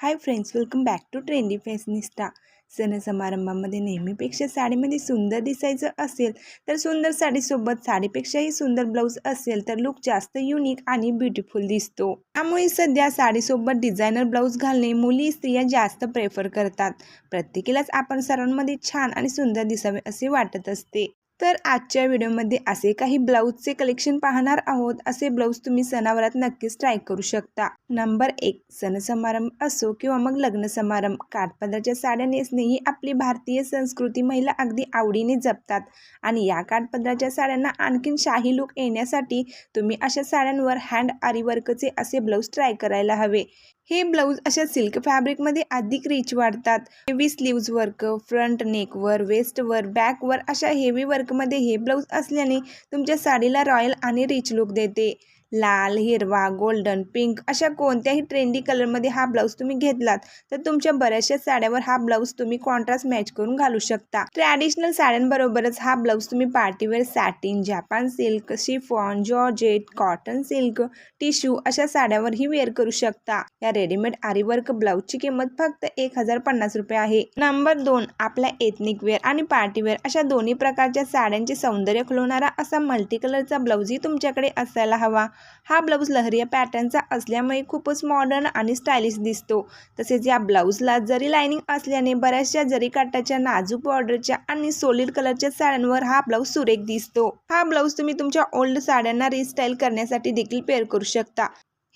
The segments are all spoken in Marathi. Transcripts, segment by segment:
Hi friends welcome back to trendy fashionista सण समारंभामध्ये नेहमीपेक्षा साडीमध्ये सुंदर दिसायचं असेल तर सुंदर साडीसोबत साडीपेक्षाही सुंदर ब्लाऊज असेल तर लुक जास्त युनिक आणि ब्युटिफुल दिसतो. त्यामुळे सध्या साडीसोबत डिझायनर ब्लाऊज घालणे मुली स्त्रिया जास्त प्रेफर करतात. प्रत्येकीलाच आपण सर्वांमध्ये छान आणि सुंदर दिसावे असे वाटत असते. तर आजच्या व्हिडिओमध्ये असे काही ब्लाऊजचे कलेक्शन पाहणार आहोत. असे ब्लाऊज तुम्ही सणावरात नक्कीच ट्राय करू शकता. नंबर एक सण समारंभ असो किंवा मग लग्न समारंभ. काठपदराच्या साड्या नेसणे ही आपली भारतीय संस्कृती महिला अगदी आवडीने जपतात. आणि या काठपदराच्या साड्यांना आणखीन शाही लुक येण्यासाठी तुम्ही अशा साड्यांवर हँड आरीवर्कचे असे ब्लाऊज ट्राय करायला हवे. हे ब्लाऊज अशा सिल्क फॅब्रिकमध्ये अधिक रिच वाढतात. हेवी स्लीव्ज वर्क फ्रंट नेकवर वेस्टवर बॅकवर अशा हेवी वर्कमध्ये हे ब्लाऊज असल्याने तुमच्या साडीला रॉयल आणि रिच लुक देते. लाल हिरवा गोल्डन पिंक अशा कोणत्याही ट्रेंडी कलरमध्ये हा ब्लाऊज तुम्ही घेतलात तर तुमच्या बऱ्याचशा साड्यावर हा ब्लाऊज तुम्ही कॉन्ट्रास्ट मॅच करून घालू शकता. ट्रॅडिशनल साड्यांबरोबरच हा ब्लाऊज तुम्ही partywear satin Japan silk chiffon georgette cotton silk tissue अशा साड्यावरही वेअर करू शकता. या रेडीमेड आरीवर्क ब्लाऊजची किंमत फक्त एक हजार पन्नास रुपये आहे. नंबर दोन आपल्या एथनिक वेअर आणि पार्टीवेअर अशा दोन्ही प्रकारच्या साड्यांचे सौंदर्य खुलवणारा असा मल्टी कलरचा ब्लाऊजही तुमच्याकडे असायला हवा. हा ब्लाऊज लहरिया पॅटर्नचा असल्यामुळे खूपच मॉडर्न आणि स्टायलिश दिसतो. तसेच या ब्लाऊजला जरी लायनिंग असल्याने बऱ्याचशा जरी काटाच्या नाजूक बॉर्डरच्या आणि सोलिड कलरच्या साड्यांवर हा ब्लाऊज सुरेख दिसतो. हा ब्लाऊज तुम्ही तुमच्या ओल्ड साड्यांना रिस्टाईल करण्यासाठी देखील पेअर करू शकता.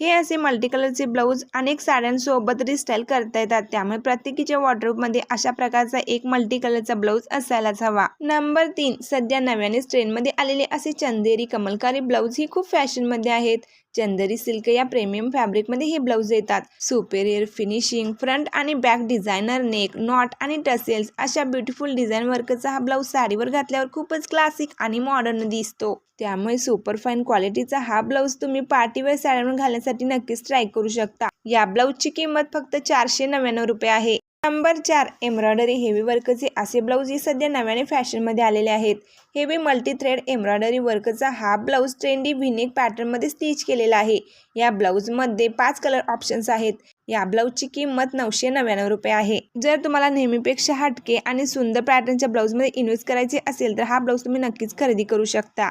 हे असे मल्टी कलरचे ब्लाऊज अनेक साड्यांसोबत रिस्टाईल करता येतात. त्यामुळे प्रत्येकीच्या वॉर्डरोबमध्ये अशा प्रकारचा एक मल्टी कलरचा ब्लाऊज असायलाच हवा. नंबर तीन सध्या नव्याने ट्रेंडमध्ये आलेले असे चंदेरी कमलकारी ब्लाऊज ही खूप फॅशनमध्ये आहेत. चंदेरी सिल्क या प्रीमियम फॅब्रिकमध्ये हे ब्लाऊज येतात. सुपेरियर फिनिशिंग फ्रंट आणि बॅक डिझायनर नेक नॉट आणि टसेल्स अशा ब्युटिफुल डिझाईन वर्कचा हा ब्लाऊज साडीवर घातल्यावर खूपच क्लासिक आणि मॉडर्न दिसतो. त्यामुळे सुपर फाईन क्वालिटीचा हा ब्लाऊज तुम्ही पार्टीवेअर साड्यांवर घालण्यासाठी नक्कीच ट्राय करू शकता. या ब्लाऊजची किंमत फक्त चारशे नव्याण्णव रुपये आहे. नंबर चार एम्ब्रॉयडरी हेवी वर्कचे असे ब्लाऊज हे सध्या नव्याने फॅशनमध्ये आलेले आहेत. हेवी मल्टी थ्रेड एम्ब्रॉयडरी वर्कचा हा ब्लाऊज ट्रेंडी व्हिनेक पॅटर्नमध्ये स्टिच केलेला आहे. या ब्लाऊजमध्ये पाच कलर ऑप्शन्स आहेत. या ब्लाऊजची किंमत नऊशे नव्याण्णव रुपये आहे. जर तुम्हाला नेहमीपेक्षा हटके आणि सुंदर पॅटर्नच्या ब्लाऊजमध्ये इन्व्हेस्ट करायचे असेल तर हा ब्लाऊज तुम्ही नक्कीच खरेदी करू शकता.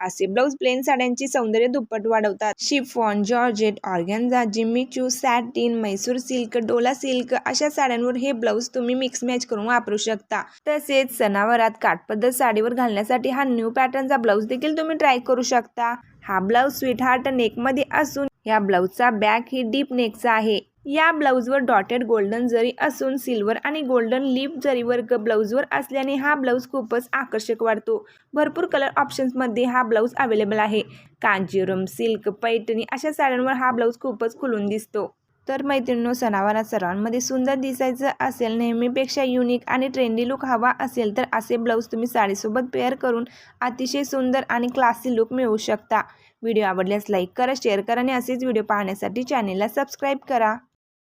असे ब्लाऊज प्लेन साड्यांची सौंदर्य दुप्पट वाढवतात. Chiffon georgette organza Jimmy Choo satin Mysore silk Dola silk अशा साड्यांवर हे ब्लाऊज तुम्ही मिक्स मॅच करून वापरू शकता. तसेच सणावरात काठपद्धत साडीवर घालण्यासाठी हा न्यू पॅटर्नचा ब्लाऊज देखील तुम्ही ट्राय करू शकता. हा ब्लाऊज स्वीट हार्ट नेकमध्ये असून या ब्लाऊजचा बॅक ही डीप नेकचा आहे. या ब्लाऊजवर डॉटेड गोल्डन जरी असून सिल्वर आणि गोल्डन लिप जरी वर्ग ब्लाऊजवर असल्याने हा ब्लाऊज खूपच आकर्षक वाटतो. भरपूर कलर ऑप्शन्समध्ये हा ब्लाऊज अवेलेबल आहे. कांजीरम सिल्क पैठणी अशा साड्यांवर हा ब्लाऊज खूपच खुलून दिसतो. तर मैत्रिणींनो सणावारात सर्वांमध्ये सुंदर दिसायचं असेल नेहमीपेक्षा युनिक आणि ट्रेंडी लुक हवा असेल तर असे ब्लाऊज तुम्ही साडीसोबत पेअर करून अतिशय सुंदर आणि क्लासी लुक मिळवू शकता. व्हिडिओ आवडल्यास लाईक करा शेअर करा आणि असेच व्हिडिओ पाहण्यासाठी चॅनेलला सबस्क्राईब करा.